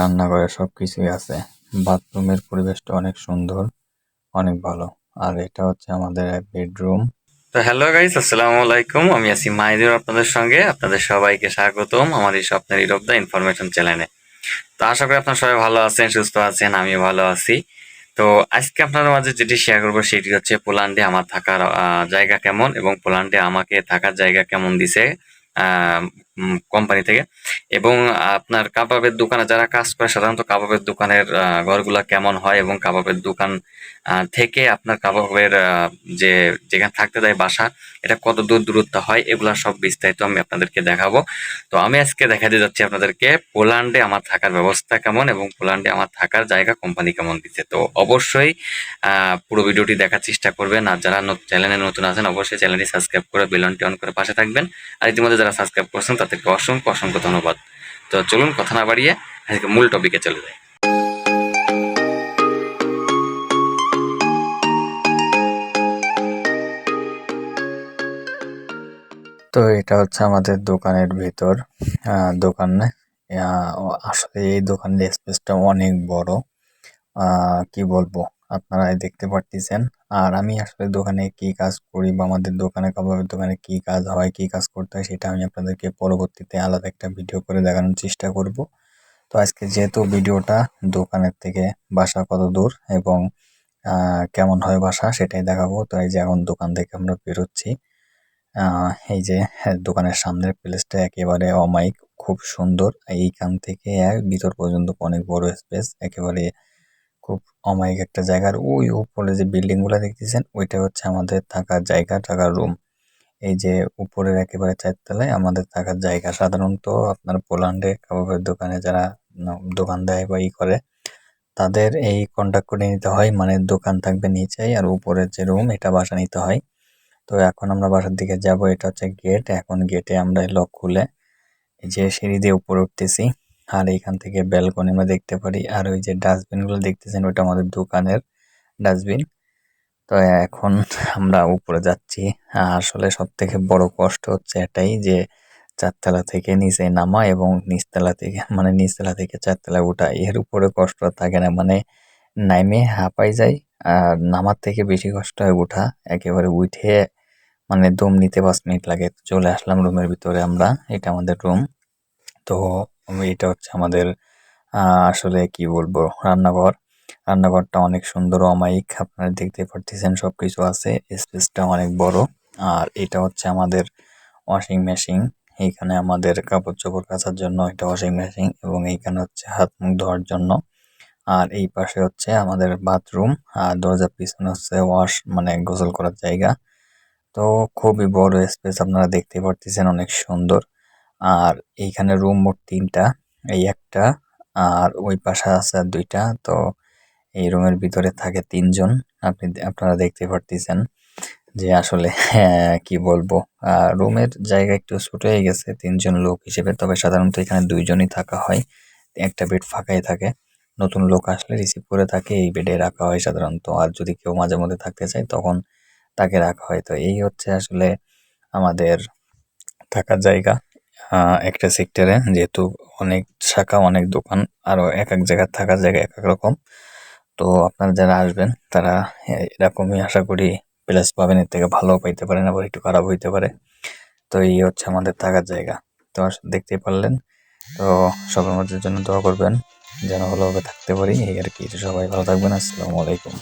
রান্নাঘরে সব কিছুই আছে। বাথরুমের পরিবেশটা অনেক সুন্দর, অনেক ভালো। আর এটা হচ্ছে আমাদের বেডরুম। তো হ্যালো গাইস, আসসালামু আলাইকুম। আমি আছি মাইদুর আপনাদের সঙ্গে। আপনাদের সবাইকে স্বাগতম আমার এই স্বপ্নের ইরব দা ইনফরমেশন চ্যানেলে। তো আশা করি আপনারা সবাই ভালো আছেন, সুস্থ আছেন, আমিও ভালো আছি। তো আজকে আপনাদের মাঝে যেটি শেয়ার করব সেটি হচ্ছে পোল্যান্ডে আমার থাকার জায়গা কেমন এবং পোল্যান্ডে আমাকে থাকার জায়গা কেমন দিছে কোম্পানি থেকে। এবং আপনার কাবাবের দোকানে যারা কাজ করে, সাধারণত কাবাবের দোকানের ঘরগুলা কেমন হয় এবং কাবাবের দোকান থেকে আপনার কাবাবের যে, যেখানে থাকতে দেয় বাসা, এটা কত দূর দূরত্ব হয়, এগুলা সব বিস্তারিত আমি আপনাদেরকে দেখাবো। তো আমি আজকে দেখাতে যাচ্ছি আপনাদেরকে পোল্যান্ডে আমার থাকার ব্যবস্থা কেমন এবং পোল্যান্ডে আমার থাকার জায়গা কোম্পানি কেমন দিচ্ছে। তো অবশ্যই পুরো ভিডিওটি দেখার চেষ্টা করবেন। আর যারা চ্যানেলে নতুন আছেন, অবশ্যই চ্যানেলটি সাবস্ক্রাইব করে বেলনটি অন করে পাশে থাকবেন। আর ইতিমধ্যে যারা সাবস্ক্রাইব করছেন তাদেরকে অসংখ্য অসংখ্য ধন্যবাদ। তো চলুন কথা না বাড়িয়ে আজকে মূল টপিকে চলে যাই। তো এটা হচ্ছে আমাদের দোকানের ভিতর। দোকানে আসলে এই দোকানের স্পেসটা অনেক বড়। কি বলব? আপনারা দেখতে পারতেছেন। আর আমি আসলে দোকানে কি কাজ করি বা আমাদের দোকানে কাবাবের দোকানে কি কাজ হয়, কি কাজ করতে হয়, সেটা আমি আপনাদেরকে পরবর্তীতে আলাদা একটা ভিডিও করে দেখানোর চেষ্টা করব। তো আজকে যেহেতু ভিডিওটা দোকানের থেকে বাসা কত দূর এবং কেমন হয় বাসা সেটাই দেখাবো। তো এই যে এখন দোকান থেকে আমরা বেরোচ্ছি। এই যে দোকানের সামনের প্লেসটা একেবারে অমাইক খুব সুন্দর। এইখান থেকে ভিতর পর্যন্ত অনেক বড় স্পেস একেবারে খুব অমায়িক একটা জায়গার ওই উপরে যে বিল্ডিংগুলা দেখতেছেন, ওইটা হচ্ছে আমাদের থাকার জায়গা, থাকার রুম এই যে উপরের একেবারে চারতলায় আমাদের থাকার জায়গা। সাধারণত আপনার পোল্যান্ডে কাবাবের দোকানে যারা দোকান দেয় বা ই করে, তাদের এই কন্ট্যাক্ট করে নিতে হয়। মানে দোকান থাকবে নিচেই আর উপরের যে রুম এটা বাসা নিতে হয়। তো এখন আমরা বাসার দিকে যাব, এটা হচ্ছে গেট এখন গেটে আমরা লক খুলে এই যে সিঁড়ি দিয়ে উপরে উঠতেছি। আর এইখান থেকে ব্যালকনি আমরা দেখতে পারি। আর ওই যে ডাস্টবিনগুলো দেখতেছেন ওটা আমাদের দোকানের ডাস্টবিন তো এখন আমরা উপরে যাচ্ছি। আসলে সব থেকে বড় কষ্ট হচ্ছে এটাই যে চারতলা থেকে নিচে নামা এবং নিচতলা থেকে মানে নিচতলা থেকে চারতলা ওঠা। এর উপরে কষ্ট থাকে না মানে নাইমে হাঁপাই যায় আর নামার থেকে বেশি কষ্ট হয় ওঠা। একেবারে উঠে মানে দম নিতে পাঁচ মিনিট লাগে। চলে আসলাম রুমের ভিতরে আমরা, এটা আমাদের রুম তো এটা হচ্ছে আমাদের আসলে কি বলব, রান্নাঘর। রান্নাঘরটা অনেক সুন্দর, অমায়িক, আপনারা দেখতে পারতেছেন সবকিছু আছে, স্পেসটা অনেক বড়। আর এটা হচ্ছে আমাদের ওয়াশিং মেশিন এইখানে আমাদের কাপড় চোপড় কাচার জন্য এটা ওয়াশিং মেশিন এবং এইখানে হচ্ছে হাত মুখ ধোয়ার জন্য। আর এই পাশে হচ্ছে আমাদের বাথরুম আর দরজার পিছনে হচ্ছে ওয়াশ মানে গোসল করার জায়গা। তো খুবই বড় স্পেস আপনারা দেখতে পারতেছেন অনেক সুন্দর। আর এইখানে রুম মোট তিনটা এই একটা আর ওই পাশে আছে দুইটা। তো এই রুমের ভিতরে থাকে তিনজন। আপনি আপনারা দেখতে পারতেছেন যে আসলে হ্যাঁ, কি বলব। রুমের জায়গা একটু ছোট হয়ে গেছে তিনজন লোক হিসেবে। তবে সাধারণত এখানে দুইজনই থাকা হয়। একটা বেড ফাঁকাই থাকে। নতুন লোক আসলে রিসিভ করে থাকে এই বেডে রাখা হয় সাধারণত। আর যদি কেউ মাঝে মধ্যে থাকতে চায় তখন তাকে রাখা হয়। তো এই হচ্ছে আসলে আমাদের থাকার জায়গা। একটা সেক্টরে যেহেতু অনেক শাখা, অনেক দোকান, আরও এক এক জায়গায় থাকার জায়গা এক এক রকম। তো আপনারা যারা আসবেন, তারা এরকমই আশা করি প্লেস পাবেন, এর থেকে ভালো পাইতে পারেন, আবার একটু খারাপ হইতে পারে। তো এই হচ্ছে আমাদের থাকার জায়গা। তো দেখতেই পারলেন। তো সবার মধ্যে জন্য দোয়া করবেন, যেন ভালোভাবে থাকতে পারি। এই আর কি সবাই ভালো থাকবেন। আসসালামু আলাইকুম।